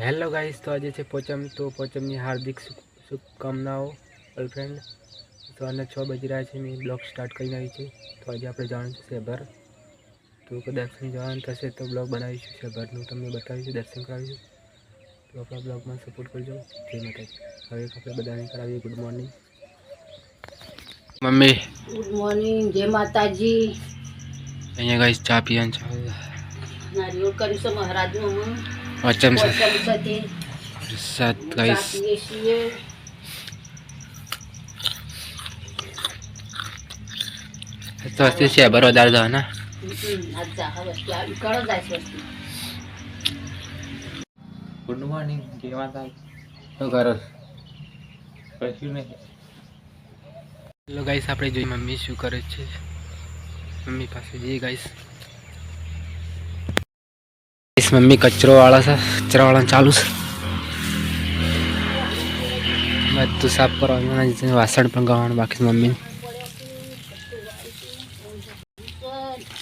Hello guys તો આજે છે પોચમ તો પોચમની હાર્દિક શુભ- શુભકામનાઓ ગર્લફ્રેન્ડ તો આને છ બજી રહ્યા છે મેં બ્લોગ સ્ટાર્ટ કરીને આવી છે તો આજે આપણે જવાનું છે શેભર તો દર્શન જવાનું થશે તો બ્લોગ બનાવીશું શેભરનું તમને બતાવીશું દર્શન કરાવીશું તો આપણા બ્લોગમાં સપોર્ટ કરજો જય માતાજી હવે આપણે બધાને કરાવીએ good morning mummy good morning Jai Mataji અહીંયા ગાઈસ ચા પીવાનું છે નારિયેળ કર્યું છે મહારાજનું છે છે તે વરસાદ ચા ગાઈસ તો હસ્તી શેભર વધારે જવાના હમ, આજ જા હવે ત્યાં ઉકાળો જાય છે વસ્તુ. ગુડ મોર્નિંગ જય માતા શું કરો કશું નહીં હેલો ગાઈસ આપણે જોઈએ મમ્મી શું કરે છે મમ્મી પાસે જઈએ ગાઈસ મમ્મી કચરો વાળા છે કચરા વાળા ચાલુ છે બધું સાફ કરવાનું વાસણ પણ ગવાનું બાકી મમ્મી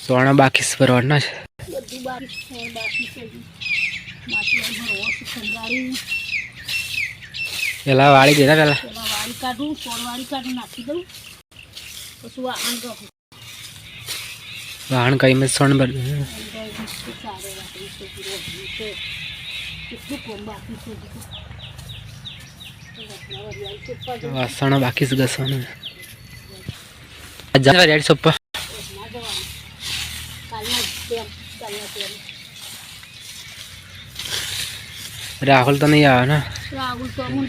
સોણા બાકી ભરવાના છે પેલા વાળી દેતા પેલા વાળી કાઢું સોળ વાળી કાઢું નાખી દઉં પછી વાહણ કઈ મેં સણ ભર વાસણ બાકી છે જવું. ઘસવાનું જા રેડ સોપા રાહુલ તો નહીં આવે ને રાહુલ તો રાહુલ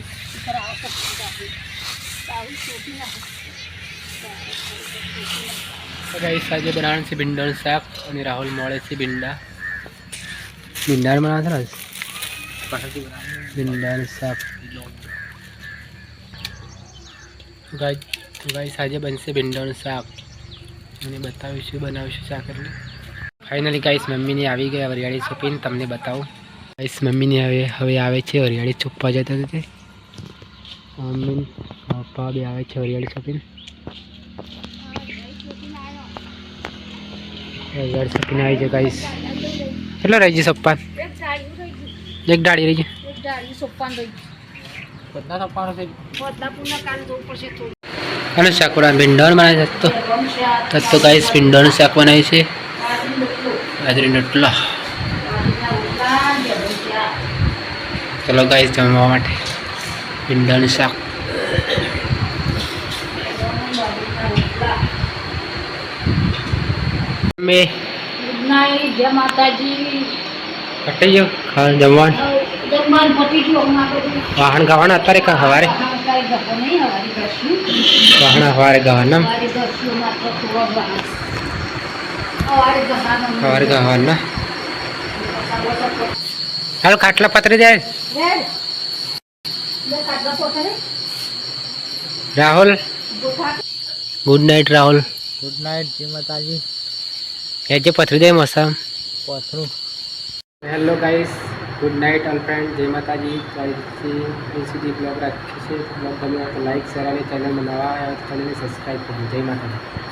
ગાઈસ આજે બનાવવાનું છે ભીંડાનું શાક અને રાહુલ મળે છે ભીંડા. ભીંડા બનાવવા છે ને ભીંડાનું શાક. ગાઈસ આજે બનશે ભીંડાનું શાક. અને બતાવીશું બનાવીશું શાક એટલે. ફાઇનલી ગાઈસ મમ્મીની આવી ગઈ વરિયાળી છોપીને તમને બતાવું. ગાઈસ મમ્મીની હવે હવે આવે છે વરિયાળી છોપવા જતા હતી મમ્મી પપ્પા બી આવે છે વરિયાળી સોંપીને વરિયાળી સપીને આવી છે ગાઈસ કેટલો રહી છે સપ્પાન? એક ડાળી રહી ગઈ એક ડાળી રહી છે એક ડાળી સોપાન રહી બધા સપાનો છે થોડું અને શાક બનાવે ભીંડાનું બનાવે છે તો. તો તો ગાઈસ ભીંડણ શાક બનાવે છે. બાજરીનો રોટલા ચલો ગાઈસ જમવા માટે. ભીંડણ શાક. મેં ગુડ નાઈટ જય માતાજી. જાવ ખાવાનું જમવાનું. જમવાનું પતી ગયો વાહણ ગાવાના અત્યારે કા ગયો હવારી વાહણ હવારે ગાવાના. હવારે ગાવાના. હાલ ખાટલા પતરી જાય Rahul. Good night Rahul. Good night જય માતાજી. જે પથરી દે મસામ. પથરું. Hello guys good night all friend જય માતાજી અહીં સુધી બ્લોગ રાખીએ છીએ બ્લોગ ગમ્યો તો લાઈક શેર અને ચેનલ નવા આવ્યા તો ચેનલને સબસ્ક્રાઈબ કરો. જય માતાજી.